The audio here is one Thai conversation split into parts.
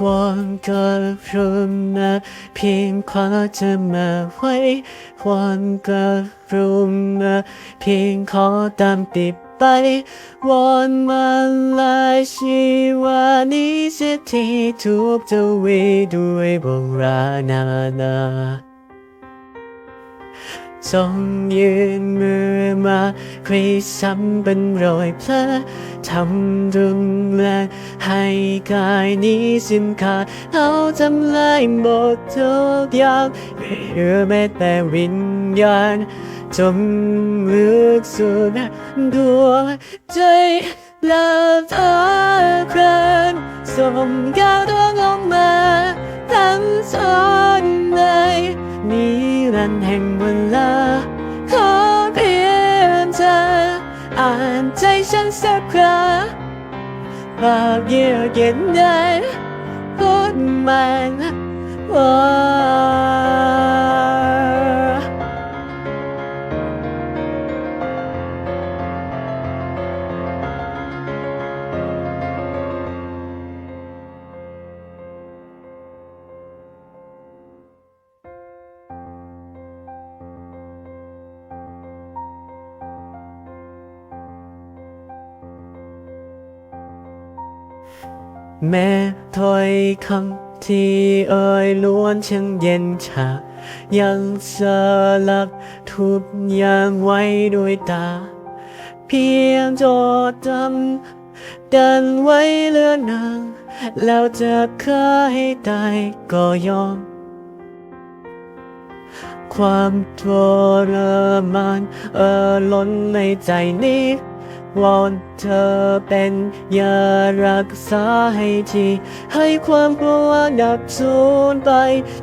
วอนก็รู้นะเพียงขอจะมาไว้วอนก็รู้นะเพียงขอตามติดไปวอนมาลายชีวานิสิทธิทุกทวีด้วยโบราณนา ทรงยืนมือมาคลีซ้ำเป็นรอยแผลทำรุนแรงให้กายนี้สิ้นขาดเอาทำลายหมดทุกอย่างเหลือแม้แต่วิญญาณจมลึกสุดดวงใจแล้วเธอครานส่งกาวดวงออกมาทั้งสอนในนิ นันแห่งเวลาขอเพียงเธออ่านใจฉันสักคราภาพเยือกเย็นได้พูดมันว่า แม้ถ้อยคำที่เอ่ยล้วนช่างเย็นชา ยังสลักทุกอย่างไว้ด้วยตา เพียงจดจำดันไว้เลือนนาง แล้วจะฆ่าให้ตายก็ยอม ความทรมานเอ่อล้นในใจนี้ วอนเธอเป็นยารักษาให้ที ให้ความกลัวดับสูญไป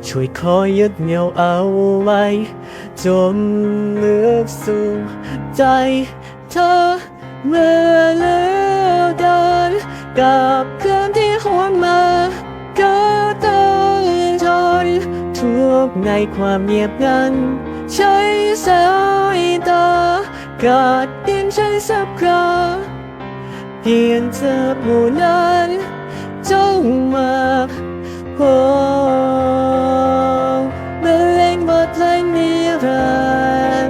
ช่วยคอยยึดเหนี่ยวเอาไว้ จมลึกสู่ใจเธอเมื่อเลือเดินกับคืนที่หวนมาก็ต้องทนทุกข์ในความเงียบงันใช้สาย กอดดินฉันสักคราเพียงเธอผู้นั้นจงมาพบเบรเลงบทเพลงนิรั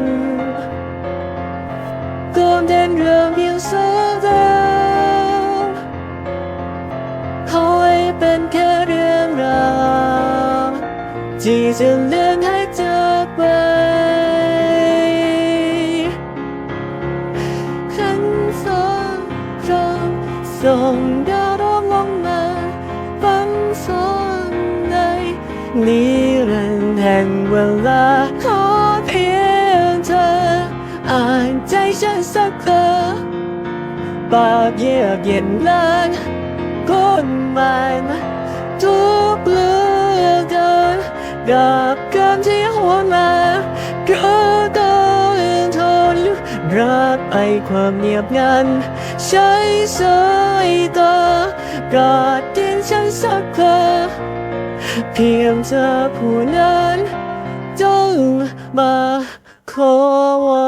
นดร์กลมเด่นเรื่องเพียงสองดาวขอให้เป็นแค่เรื่องราวที่จะเลื่อนให้จากไป ส่งดาวร้องลงมาฟังสอนในนิรันดร์แห่งเวลาขอเพียงเธออ่านใจฉันสักคราปากเยือกเย็นล้านคนมันทุกเลือกเกินกับการที่หัวมาก็ต้องทน รักไอความเงียบงัน ใช้สายตากอดดินฉันสักเธอเพียงเธอผู้นั้นจงมาขอวอ